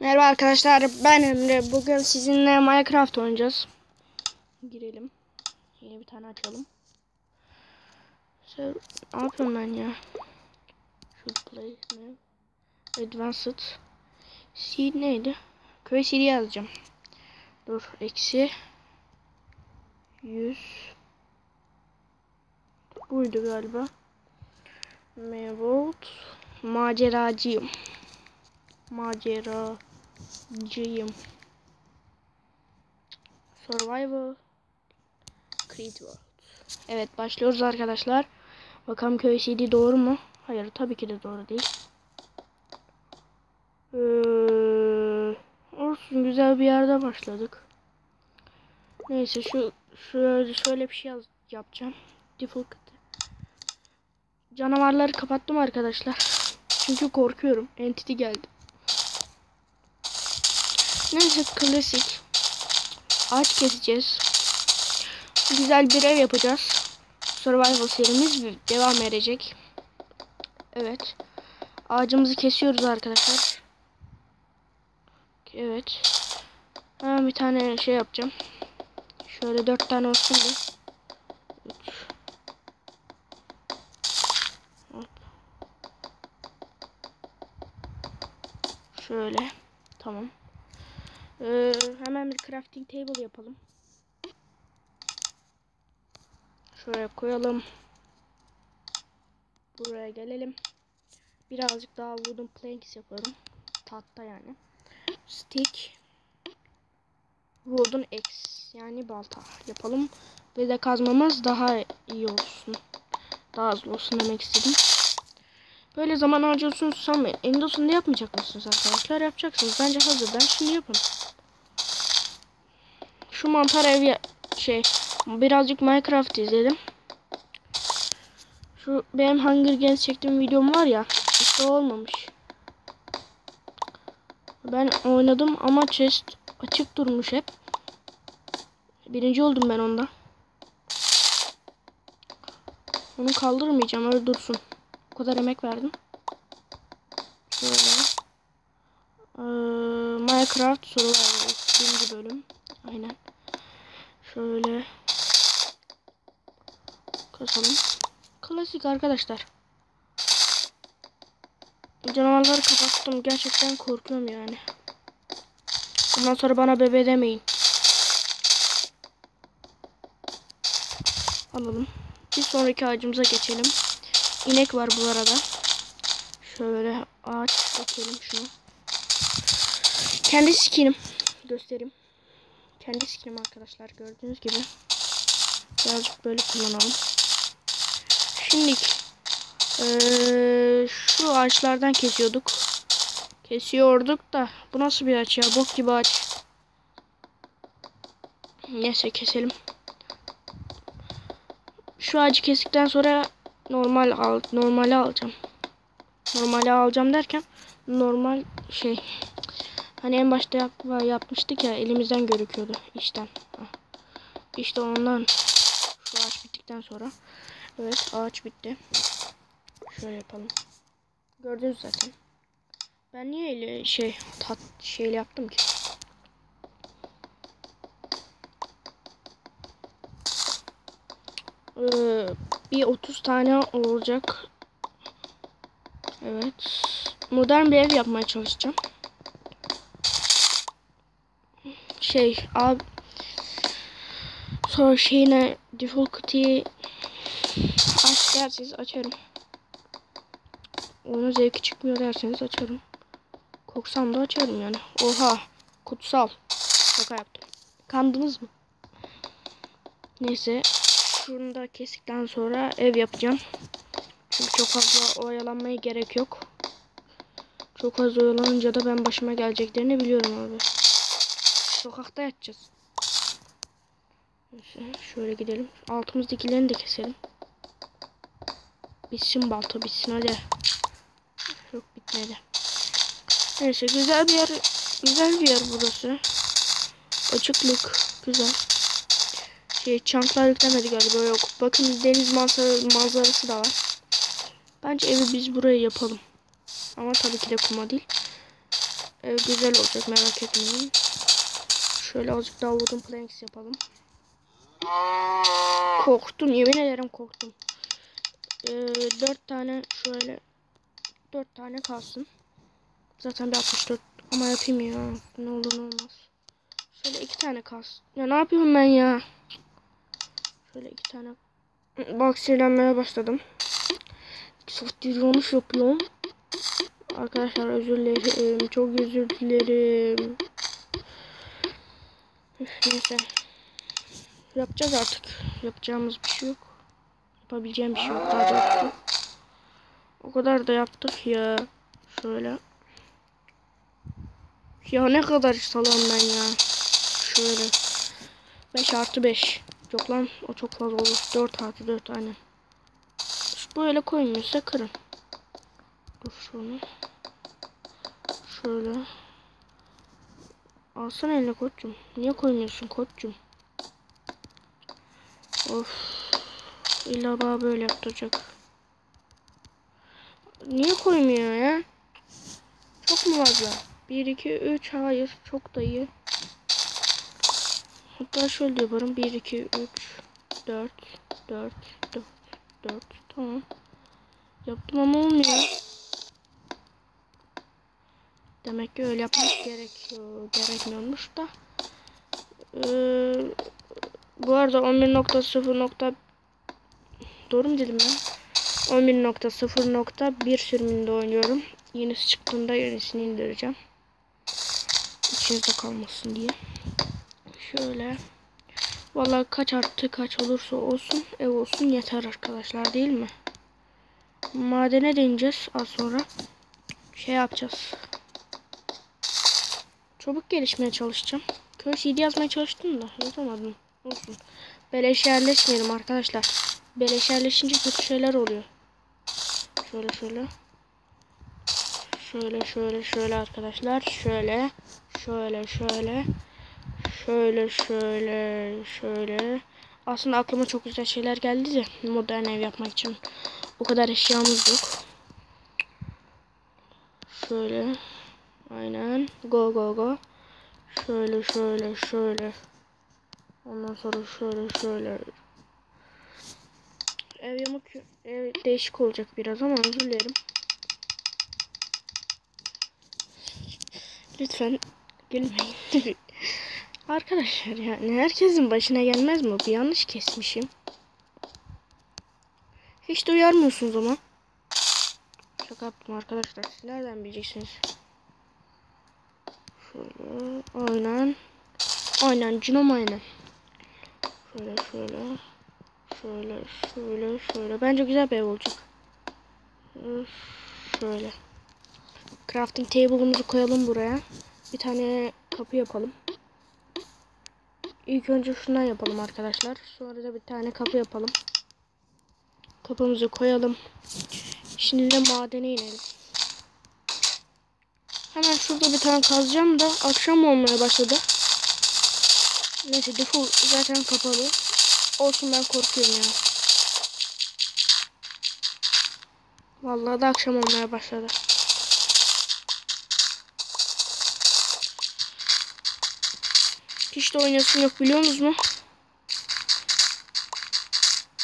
Merhaba arkadaşlar ben Emre. Bugün sizinle Minecraft oynayacağız. Girelim. Yeni bir tane açalım. Ne yapıyorum ben ya? Should play ne? Advanced. Seed neydi? Köy seed'i yazacağım. Dur. Eksi. 100. Buydu galiba. Mevot. Maceracıyım. Maceracıyım. Survival. Creed World. Evet başlıyoruz arkadaşlar. Bakalım köy CD doğru mu? Hayır tabii ki de doğru değil. Ee, olsun güzel bir yerde başladık. Neyse şu şöyle şöyle bir şey yapacağım. Default Canavarları kapattım arkadaşlar. Çünkü korkuyorum. Entity geldi. Neyse klasik. Ağaç keseceğiz. Güzel bir ev yapacağız. Survival serimiz devam edecek. Evet. Ağacımızı kesiyoruz arkadaşlar. Evet. Hemen bir tane şey yapacağım. Şöyle dört tane olsun da. Üç. Hop. Şöyle. Tamam. Crafting table yapalım. Şuraya koyalım. Buraya gelelim. Birazcık daha wooden planks yapalım. Tahta yani. Stick. Wooden axe yani balta yapalım. Ve de kazmamız daha iyi olsun. Daha hızlı olsun demek istedim. Böyle zaman harcıyorsunuz ama Endos'unda yapmayacak mısınız arkadaşlar? Yapacaksınız. Bence hazırdan şimdi yapın. Şu mantar ev şey birazcık Minecraft izledim. Şu benim Hunger Games çektiğim videom var ya işte olmamış. Ben oynadım ama chest açık durmuş hep. Birinci oldum ben onda. Onu kaldırmayacağım öyle dursun. O kadar emek verdim. Şöyle. Ee, Minecraft Survival birinci bölüm. Aynen. Şöyle. Kasalım. Klasik arkadaşlar. Canavarları kapattım. Gerçekten korkuyorum yani. Ondan sonra bana bebe demeyin. Alalım. Bir sonraki ağacımıza geçelim. İnek var bu arada. Şöyle ağaç bakıyorum şunu. Kendi skinim. Göstereyim. Kendi skinim arkadaşlar gördüğünüz gibi. Birazcık böyle kullanalım. Şimdi ee, şu ağaçlardan kesiyorduk. Kesiyorduk da bu nasıl bir ağaç ya? Bok gibi ağaç. Neyse keselim. Şu ağacı kestikten sonra normal al normali alacağım. Normali alacağım derken normal şey hani en başta yap, yapmıştık ya elimizden görüküyordu işten. İşte ondan şu ağaç bittikten sonra evet ağaç bitti. Şöyle yapalım. Gördünüz zaten. Ben niye öyle şey tat şeyle yaptım ki? Ee, bir 30 tane olacak. Evet. Modern bir ev yapmaya çalışacağım. Şey abi sonra şeyine difficulty aç derseniz açarım. Onun zevki çıkmıyor derseniz açarım. Korksam da açarım yani. Oha kutsal. Şaka yaptım. Kandınız mı? Neyse şunu da kestikten sonra ev yapacağım. Çünkü çok fazla oyalanmaya gerek yok. Çok fazla oyalanınca da ben başıma geleceklerini biliyorum abi. Sokakta yatacağız. Şöyle gidelim. Altımızdakilerini de keselim. Bitsin balta bitsin hadi. Yok bitmedi. Neyse güzel bir yer. Güzel bir yer burası. Açıklık. Güzel şey çanklar yüklemedi galiba yok. Bakın deniz manzara, manzarası da var. Bence evi biz buraya yapalım. Ama tabii ki de kuma değil. Ev güzel olacak merak etmeyin. Şöyle azıcık daha wooden planks yapalım. Korktum yemin ederim korktum. Ee, dört tane şöyle dört tane kalsın. Zaten bir 64 ama yapayım ya. Ne olur ne olmaz. Şöyle iki tane kalsın. Ya ne yapıyorum ben ya? Şöyle iki tane. Bak sinirlenmeye başladım. Saattir yanlış yapıyorum. Arkadaşlar özür dilerim. Çok özür dilerim. Neyse. Yapacağız artık. Yapacağımız bir şey yok. Yapabileceğim bir şey yok daha doğrusu. O kadar da yaptık ya. Şöyle. Ya ne kadar salam ben ya. Şöyle. 5 artı 5. Yok lan o çok fazla olur. 4 artı 4 tane. Böyle koymuyorsa kırın. Dur şunu. Şöyle. Alsana eline koçum. Niye koymuyorsun koçum? Of. İlla bana böyle yaptıracak. Niye koymuyor ya? Çok mu fazla? 1, 2, 3. Hayır. Çok da iyi. Hatta şöyle yaparım. 1, 2, 3, 4, 4, 4, 4. Tamam. Yaptım ama olmuyor. Demek ki öyle yapmak gerekiyor. Gerekmiyormuş da. Ee, bu arada 11.0. Doğru mu dedim ben? 11.0.1 sürümünde oynuyorum. Yenisi çıktığında yenisini indireceğim. İçinizde kalmasın diye. Şöyle. Vallahi kaç artı kaç olursa olsun ev olsun yeter arkadaşlar değil mi? Madene değineceğiz az sonra. Şey yapacağız. Çabuk gelişmeye çalışacağım. Köy CD yazmaya çalıştım da yazamadım. Olsun. Beleş yerleşmeyelim arkadaşlar. Beleş yerleşince kötü şeyler oluyor. Şöyle şöyle. Şöyle şöyle şöyle arkadaşlar. Şöyle. Şöyle şöyle. Şöyle şöyle şöyle. Aslında aklıma çok güzel şeyler geldi de modern ev yapmak için. O kadar eşyamız yok. Şöyle. Aynen. Go go go. Şöyle şöyle şöyle. Ondan sonra şöyle şöyle. Ev yamuk ev değişik olacak biraz ama özür dilerim. Lütfen gülmeyin. Arkadaşlar yani herkesin başına gelmez mi? Bir yanlış kesmişim. Hiç de uyarmıyorsunuz ama. Şaka yaptım arkadaşlar. Siz nereden bileceksiniz? Aynen. Aynen. Cinom aynen. Şöyle şöyle. Şöyle şöyle şöyle. Bence güzel bir ev olacak. Şöyle. Crafting table'ımızı koyalım buraya. Bir tane kapı yapalım. İlk önce şundan yapalım arkadaşlar. Sonra da bir tane kapı yapalım. Kapımızı koyalım. Şimdi de madene inelim. Hemen şurada bir tane kazacağım da akşam olmaya başladı. Neyse default zaten kapalı. Olsun ben korkuyorum ya. Vallahi da akşam olmaya başladı. Hiç de oynasın yok biliyor musunuz mu?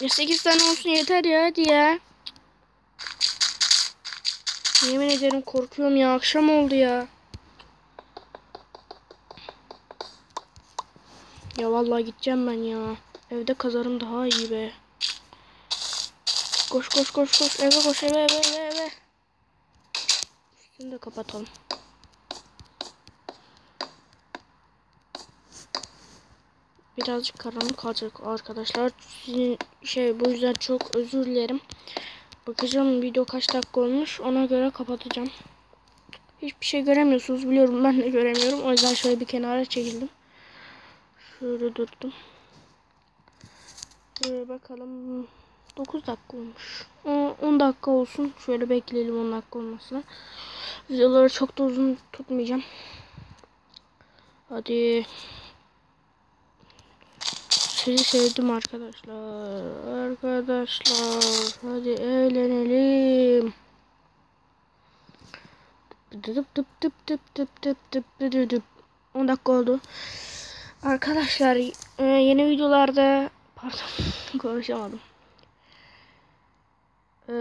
Ya 8 tane olsun yeter ya hadi ya. Yemin ederim korkuyorum ya akşam oldu ya. Ya vallahi gideceğim ben ya. Evde kazarım daha iyi be. Koş koş koş koş eve koş eve eve eve eve. Üstünü de kapatalım. birazcık karanlık kalacak arkadaşlar. Sizin şey bu yüzden çok özür dilerim. Bakacağım video kaç dakika olmuş. Ona göre kapatacağım. Hiçbir şey göremiyorsunuz. Biliyorum ben de göremiyorum. O yüzden şöyle bir kenara çekildim. Şöyle durdum. Şöyle bakalım. 9 dakika olmuş. 10 dakika olsun. Şöyle bekleyelim 10 dakika olmasına. Videoları çok da uzun tutmayacağım. Hadi. Sizi sevdim arkadaşlar. Arkadaşlar hadi eğlenelim. Dıp dıp dıp dıp dıp dıp dıp dıp dıp. 10 dakika oldu. Arkadaşlar e, yeni videolarda pardon konuşamadım. E,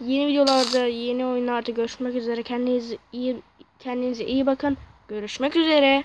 yeni videolarda yeni oyunlarda görüşmek üzere. Kendinize iyi kendinize iyi bakın. Görüşmek üzere.